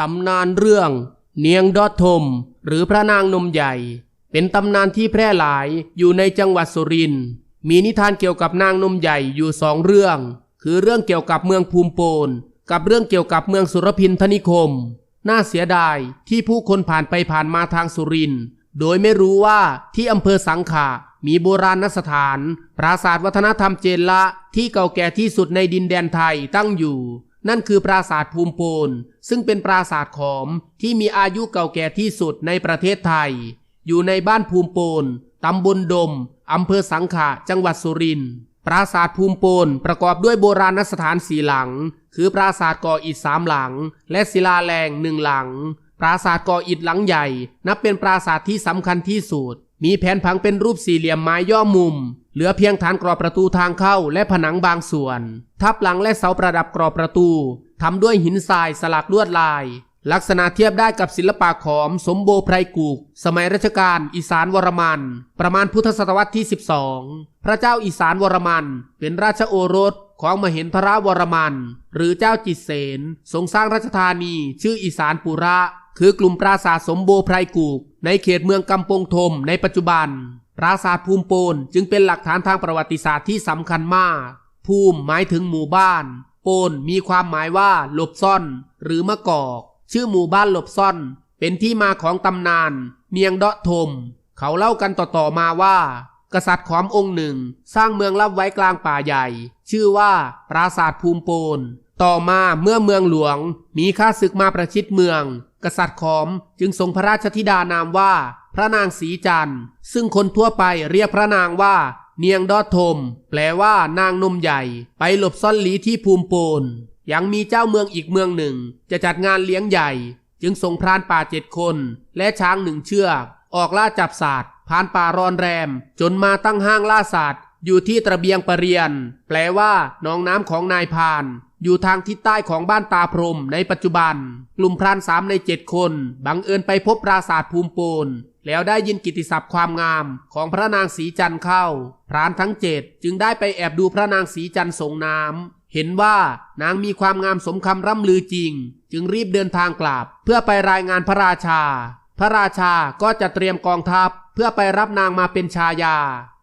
ตำนานเรื่อง เนียงดอทม หรือพระนางนมใหญ่ เป็นตำนานที่แพร่หลายอยู่ในจังหวัดสุรินทร์มีนิทานเกี่ยวกับนางนมใหญ่อยู่สองเรื่อง คือเรื่องเกี่ยวกับเมืองภูมิโปนกับเรื่องเกี่ยวกับเมืองสุรพินทนิคม น่าเสียดายที่ผู้คนผ่านไปผ่านมาทางสุรินทร์โดยไม่รู้ว่าที่อำเภอสังขะมีโบราณสถาน ปราสาทวัฒนธรรมเจนละที่เก่าแก่ที่สุดในดินแดนไทยตั้งอยู่ นั่นคือปราสาทภูมิโปนซึ่งเป็นปราสาทขอมที่มีอายุเก่าแก่ที่สุดในประเทศไทย อยู่ในบ้านภูมิโปนตำบลดม อำเภอสังขะ จังหวัดสุรินทร์ ปราสาทภูมิโปนประกอบด้วยโบราณสถานสีหลัง คือปราสาทก่ออิฐสามหลัง และศิลาแรงหนึ่งหลัง ปราสาทก่ออิฐหลังใหญ่ นับเป็นปราสาทที่สำคัญที่สุด มีแผนผังเป็นรูปสี่เหลี่ยมไม้ย่อมุม เหลือเพียงฐานกรอบประตูทางเข้าและผนังบางส่วน ทับหลังและเสาประดับกรอบประตูทำด้วยหินทรายสลักลวดลาย ลักษณะเทียบได้กับศิลปะขอมสมโบไพรกุก สมัยรัชกาลอีสานวรมัน ประมาณพุทธศตวรรษที่ 12 พระเจ้าอีสานวรมัน เป็นราชโอรสของมเหนทราวรมัน หรือเจ้าจิตเสนทรงสร้างราชธานี ชื่ออีสานปุระ คือกลุ่มปราสาทสมโบไพรกุก ในเขตเมืองกำปงทมในปัจจุบัน ปราสาทภูมิโปนจึงเป็นหลักฐานทางประวัติศาสตร์ที่สำคัญมาก ภูมิหมายถึงหมู่บ้าน โปนมีความหมายว่าหลบซ่อน หรือมะกอก ชื่อหมู่บ้านหลบซ่อน เป็นที่มาของตำนาน เนียงเดาะทม เขาเล่ากันต่อๆมาว่า กษัตริย์ขอมองค์หนึ่ง สร้างเมืองลับไว้กลางป่าใหญ่ ชื่อว่า ปราสาทภูมิโปนต่อมาเมื่อเมืองหลวง มีข้าศึกมาประชิดเมือง กษัตริย์ขอมจึงทรงพระราชธิดานามว่า พระนางสีจันทร์ ซึ่งคนทั่วไปเรียกพระนางว่า เนียงดอดทม แปลว่านางนมใหญ่ ไปหลบซ่อนหลีที่ภูมิโปนยังมีเจ้าเมืองอีกเมืองหนึ่ง จะจัดงานเลี้ยงใหญ่ จึงส่งพรานป่าเจ็ดคน และช้างหนึ่งเชือก ออกล่าจับสัตว์ผ่านป่ารอนแรม จนมาตั้งห้างล่าสัตว์อยู่ที่ตระเบียงปะเรียน แปลว่าหนองน้ำของนายพราน อยู่ทางทิศใต้ของบ้านตาพรมในปัจจุบัน กลุ่มพรานสามในเจ็ดคน บังเอิญไปพบปราสาทภูมิโปนแล้วได้ยินกิติศัพท์ความงามของพระนางสีจันทร์เข้า พรานทั้งเจ็ดจึงได้ไปแอบดูพระนางสีจันทร์สงน้ำเห็นว่านางมีความงามสมคำร่ำลือจริง จึงรีบเดินทางกลับ เพื่อไปรายงานพระราชา พระราชาก็จะเตรียมกองทัพ เพื่อไปรับนางมาเป็นชายา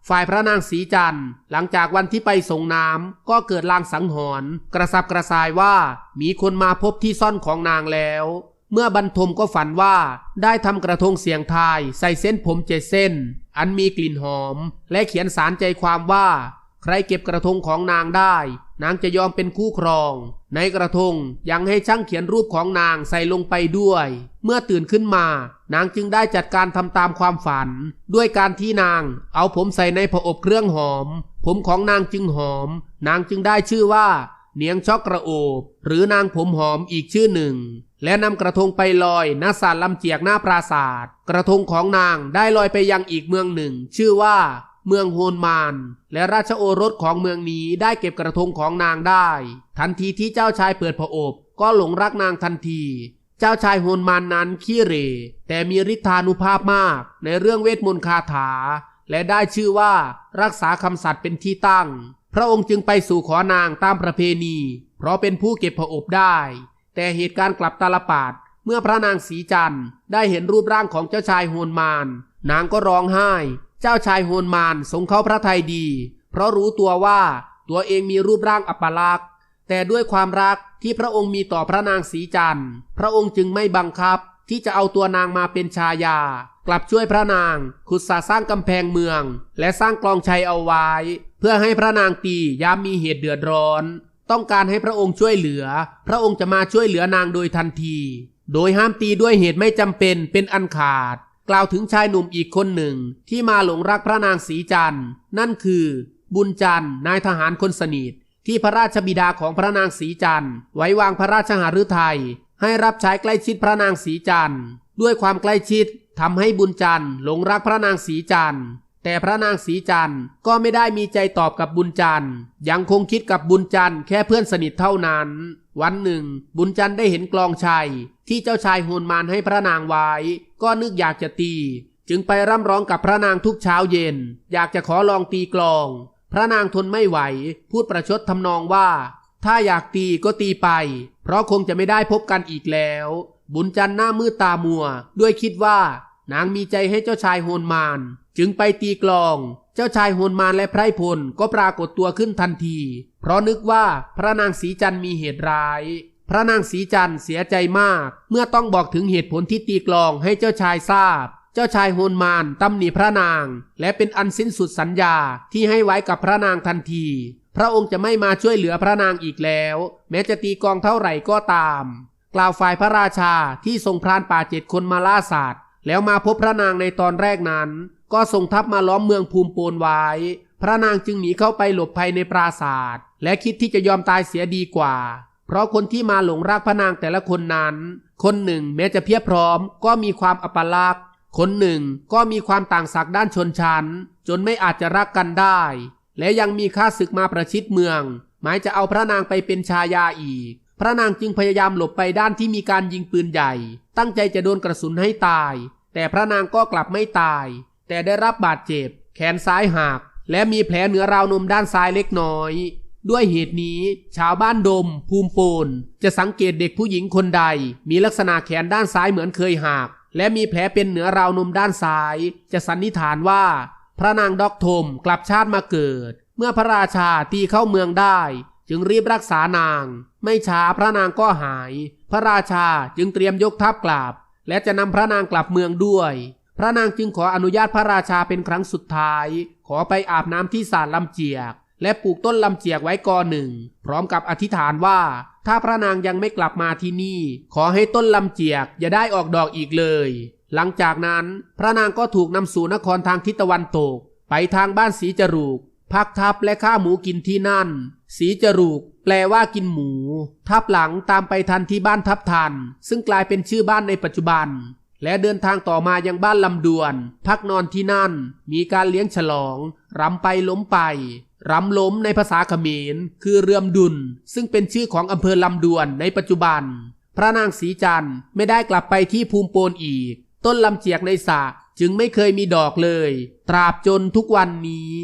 ฝ่ายพระนางสีจันทร์ หลังจากวันที่ไปส่งน้ำก็เกิดลางสังหรณ์กระสับกระส่ายว่ามีคนมาพบที่ซ่อนของนางแล้ว เมื่อบรรทมก็ฝันว่าได้ทำกระทงเสียงทายใส่เส้นผมเจ็ดเส้น อันมีกลิ่นหอม และเขียนสารใจความว่า ใครเก็บกระทงของนางได้ นางจะยอมเป็นคู่ครอง ในกระทงยังให้ช่างเขียนรูปของนางใส่ลงไปด้วย เมื่อตื่นขึ้นมา นางจึงได้จัดการทำตามความฝัน ด้วยการที่นางเอาผมใส่ในผอบเครื่องหอม ผมของนางจึงหอม นางจึงได้ชื่อว่าเนียงช็อกกระโอบหรือนางผมหอมอีกชื่อหนึ่ง และนำกระทงไปลอยณสาลลำเจียกหน้าปราศาสตร์กระทงของนางได้ลอยไปยังอีกเมืองหนึ่ง ชื่อว่า เมืองโฮนมาน และราชโอรสของเมืองนี้ได้เก็บกระทงของนางได้ ทันทีที่เจ้าชายเปิดผอบก็หลงรักนางทันที เจ้าชายโฮนมานนั้นขี้เหร่แต่มีฤทธานุภาพมากในเรื่องเวทมนต์คาถา และได้ชื่อว่ารักษาคำสัตย์เป็นที่ตั้ง พระองค์จึงไปสู่ขอนางตามประเพณี เพราะเป็นผู้เก็บผอบได้ แต่เหตุการณ์กลับตาลปัดเมื่อพระนางสีจันทร์ได้เห็นรูปร่างของเจ้าชายโฮนมาน นางก็ร้องไห้ เจ้าชายโฮนมานทรงเข้าพระทัยดี เพราะรู้ตัวว่าตัวเองมีรูปร่างอัปลักษณ์ แต่ด้วยความรักที่พระองค์มีต่อพระนางสีจันทร์ พระองค์จึงไม่บังคับที่จะเอาตัวนางมาเป็นชายา กลับช่วยพระนางขุดสาสร้างกำแพงเมือง และสร้างกลองชัยเอาไว้ เพื่อให้พระนางตียามมีเหตุเดือดร้อน ต้องการให้พระองค์ช่วยเหลือ พระองค์จะมาช่วยเหลือนางโดยทันที โดยห้ามตีด้วยเหตุไม่จำเป็นเป็นอันขาด กล่าวถึงชายหนุ่มอีกคนหนึ่ง ที่มาหลงรักพระนางสีจันทร์ นั่นคือ บุญจันทร์นายทหารคนสนิท ที่พระราชบิดาของพระนางสีจันทร์ไว้วางพระราชหฤทัยให้รับใช้ใกล้ชิดพระนางสีจันทร์ด้วยความใกล้ชิดทำให้บุญจันทร์หลงรักพระนางสีจันทร์แต่พระนางสีจันทร์ก็ไม่ได้มีใจตอบกับบุญจันทร์ยังคงคิดกับบุญจันทร์แค่เพื่อนสนิทเท่านั้น วันหนึ่ง บุญจันทร์ได้เห็นกลองชัย ที่เจ้าชายโหนมานให้พระนางไว้ ก็นึกอยากจะตี จึงไปร่ำร้องกับพระนางทุกเช้าเย็น อยากจะขอลองตีกลอง พระนางทนไม่ไหว พูดประชดทำนองว่า ถ้าอยากตีก็ตีไป เพราะคงจะไม่ได้พบกันอีกแล้ว บุญจันทร์หน้ามืดตามัว ด้วยคิดว่า นางมีใจให้เจ้าชายโฮนมาน จึงไปตีกลอง เจ้าชายโฮนมานและไพรพลก็ปรากฏตัวขึ้นทันที เพราะนึกว่าพระนางสีจันทร์มีเหตุร้าย พระนางสีจันทร์เสียใจมาก เมื่อต้องบอกถึงเหตุผลที่ตีกลองให้เจ้าชายทราบ จ้าชายโฮนมานตำหนิพระนาง และเป็นอันสิ้นสุดสัญญาที่ให้ไว้กับพระนางทันที พระองค์จะไม่มาช่วยเหลือพระนางอีกแล้ว แม้จะตีกองเท่าไหร่ก็ตาม กล่าวฝ่ายพระราชาที่ทรงพรานป่าเจ็ดคนมาล่าสัตว์แล้วมาพบพระนางในตอนแรกนั้น ก็ส่งทัพมาล้อมเมืองภูมิโปนไว้ พระนางจึงหนีเข้าไปหลบภัยในปราศาสตร์และคิดที่จะยอมตายเสียดีกว่า เพราะคนที่มาหลงรักพระนางแต่ละคนนั้น คนหนึ่งแม้จะเพียบพร้อมก็มีความอัปลักษณ์ คนหนึ่งก็มีความต่างศักดิ์ด้านชนชั้น จนไม่อาจจะรักกันได้ และยังมีข้าศึกมาประชิดเมือง หมายจะเอาพระนางไปเป็นชายาอีก พระนางจึงพยายามหลบไปด้านที่มีการยิงปืนใหญ่ ตั้งใจจะโดนกระสุนให้ตาย แต่พระนางก็กลับไม่ตาย แต่ได้รับบาดเจ็บ แขนซ้ายหักและมีแผลเหนือราวนมด้านซ้ายเล็กน้อย ด้วยเหตุนี้ ชาวบ้านดม ภูมิโปนจะสังเกตเด็กผู้หญิงคนใด มีลักษณะแขนด้านซ้ายเหมือนเคยหัก และมีแผลเป็นเหนือราวนมด้านซ้าย จะสันนิษฐานว่า พระนางดอกทมกลับชาติมาเกิด เมื่อพระราชาตีเข้าเมืองได้ จึงรีบรักษานาง ไม่ช้าพระนางก็หาย พระราชาจึงเตรียมยกทัพกลับ และจะนำพระนางกลับเมืองด้วย พระนางจึงขออนุญาตพระราชาเป็นครั้งสุดท้าย ขอไปอาบน้ำที่สาลลำเจียก และปลูกต้นลำเจียกไว้กอหนึ่ง พร้อมกับอธิษฐานว่า ถ้าพระนางยังไม่กลับมาที่นี่ ขอให้ต้นลำเจียกอย่าได้ออกดอกอีกเลย หลังจากนั้น พระนางก็ถูกนำสู่นครทางทิศตะวันตก ไปทางบ้านสีจรูกพักทับและฆ่าหมูกินที่นั่น สีจรูก แปลว่ากินหมู ทับหลังตามไปทันที่บ้านทับทัน ซึ่งกลายเป็นชื่อบ้านในปัจจุบัน และเดินทางต่อมายังบ้านลำดวน พักนอนที่นั่น มีการเลี้ยงฉลองรำไปล้มไป รำล้มในภาษาเขมร คือเรือมดุล ซึ่งเป็นชื่อของอำเภอลำดวนในปัจจุบัน พระนางสีจันทร์ไม่ได้กลับไปที่ภูมิโปนอีก ต้นลำเจียกในสระจึงไม่เคยมีดอกเลย ตราบจนทุกวันนี้